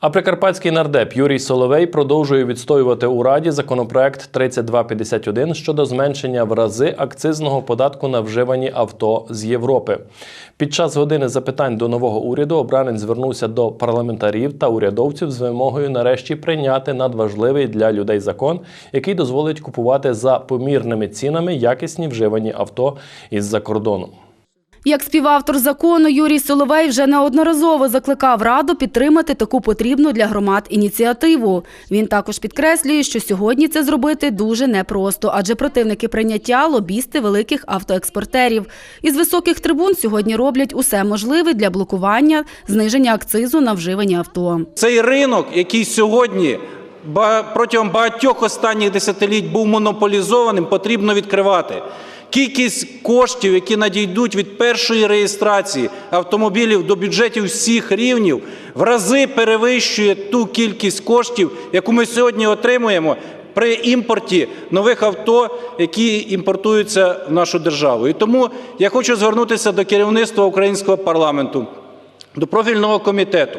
А прикарпатський нардеп Юрій Соловей продовжує відстоювати у Раді законопроект 3251 щодо зменшення в рази акцизного податку на вживані авто з Європи. Під час години запитань до нового уряду обранець звернувся до парламентарів та урядовців з вимогою нарешті прийняти надважливий для людей закон, який дозволить купувати за помірними цінами якісні вживані авто із-за кордону. Як співавтор закону, Юрій Соловей вже неодноразово закликав Раду підтримати таку потрібну для громад ініціативу. Він також підкреслює, що сьогодні це зробити дуже непросто, адже противники прийняття – лобісти великих автоекспортерів. Із високих трибун сьогодні роблять усе можливе для блокування зниження акцизу на вживані авто. Цей ринок, який сьогодні протягом багатьох останніх десятиліть був монополізованим, потрібно відкривати. Кількість коштів, які надійдуть від першої реєстрації автомобілів до бюджетів всіх рівнів, в рази перевищує ту кількість коштів, яку ми сьогодні отримуємо при імпорті нових авто, які імпортуються в нашу державу. І тому я хочу звернутися до керівництва українського парламенту, до профільного комітету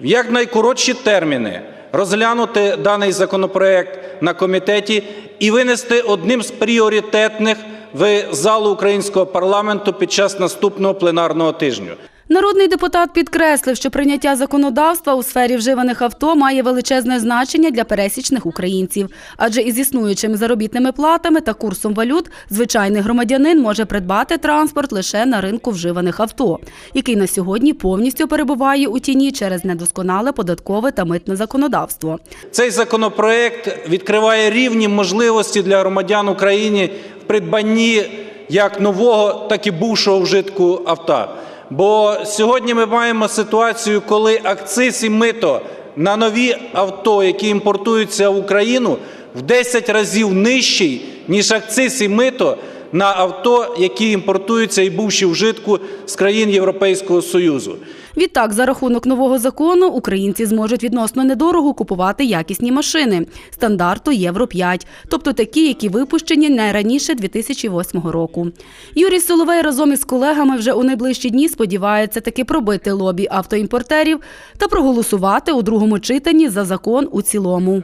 в якнайкоротші терміни розглянути даний законопроект на комітеті і винести одним з пріоритетних в залу українського парламенту під час наступного пленарного тижня. Народний депутат підкреслив, що прийняття законодавства у сфері вживаних авто має величезне значення для пересічних українців, адже із існуючими заробітними платами та курсом валют звичайний громадянин може придбати транспорт лише на ринку вживаних авто, який на сьогодні повністю перебуває у тіні через недосконале податкове та митне законодавство. Цей законопроект відкриває рівні можливості для громадян України в придбанні як нового, так і бувшого вжитку авто. Бо сьогодні ми маємо ситуацію, коли акциз і мито на нові авто, які імпортуються в Україну, в 10 разів нижчий, ніж акциз і мито на авто, які імпортуються і бувші вжитку з країн Європейського Союзу. Відтак, за рахунок нового закону, українці зможуть відносно недорого купувати якісні машини стандарту Євро 5, тобто такі, які випущені не раніше 2008 року. Юрій Соловей разом із колегами вже у найближчі дні сподівається таки пробити лобі автоімпортерів та проголосувати у другому читанні за закон у цілому.